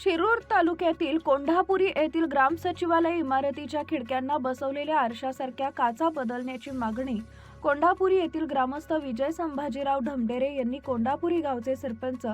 शिरूर तालुक्यातील कोंढापुरी येथील ग्रामसचिवालय इमारतीच्या खिडक्यांना बसवलेल्या आरशासारख्या काचा बदलण्याची मागणी कोंढापुरी येथील ग्रामस्थ विजय संभाजीराव ढमडेरे यांनी कोंढापुरी गावचे सरपंच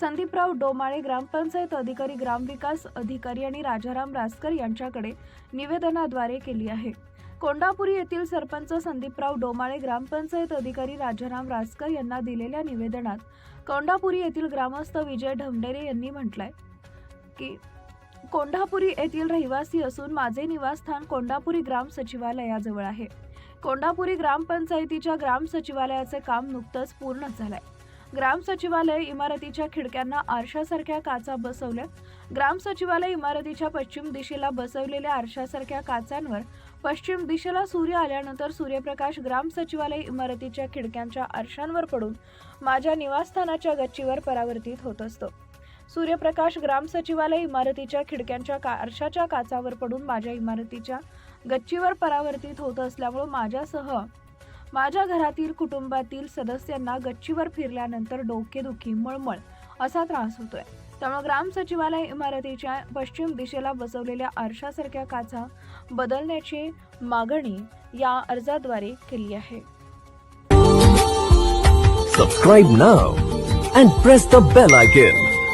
संदीपराव डोमाळे ग्रामपंचायत अधिकारी ग्रामविकास अधिकारी आणि राजाराम रासकर यांच्याकडे निवेदनाद्वारे केली आहे. कोंढापुरी येथील सरपंच संदीपराव डोमाळे ग्रामपंचायत अधिकारी राजाराम रासकर यांना दिलेल्या निवेदनात कोंढापुरी येथील ग्रामस्थ विजय ढमडेरे यांनी म्हटलंय की कोंढापुरी येथील रहिवासी असून माझे निवासस्थान कोंढापुरी ग्राम सचिवालयाजवळ आहे. कोंढापुरी ग्रामपंचायतीच्या ग्राम सचिवालयाचे काम नुकतंच पूर्ण झालंय. ग्राम सचिवालय इमारतीच्या खिडक्यांना आरशासारख्या काचा बसवल्या. ग्राम सचिवालय इमारतीच्या पश्चिम दिशेला बसवलेल्या आरशासारख्या काचांवर पश्चिम दिशेला सूर्य आल्यानंतर सूर्यप्रकाश ग्राम सचिवालय इमारतीच्या खिडक्यांच्या आरशांवर पडून माझ्या निवासस्थानाच्या गच्चीवर परावर्तित होत असतो. सूर्यप्रकाश ग्राम सचिवालय इमारतीच्या खिडक्यांच्या का आरशाच्या काचावर पडून माझ्या इमारतीच्या गच्चीवर परावर्तित होत असल्यामुळे माझ्यासह माझ्या घरातील कुटुंबातील सदस्यांना गच्चीवर फिरल्यानंतर डोकेदुखी मळमळ असा त्रास होतोय त्यामुळे ग्राम सचिवालय इमारतीच्या पश्चिम दिशेला बसवलेल्या आरशासारख्या काचा बदलण्याची मागणी या अर्जाद्वारे केली आहे subscribe now and press the bell icon.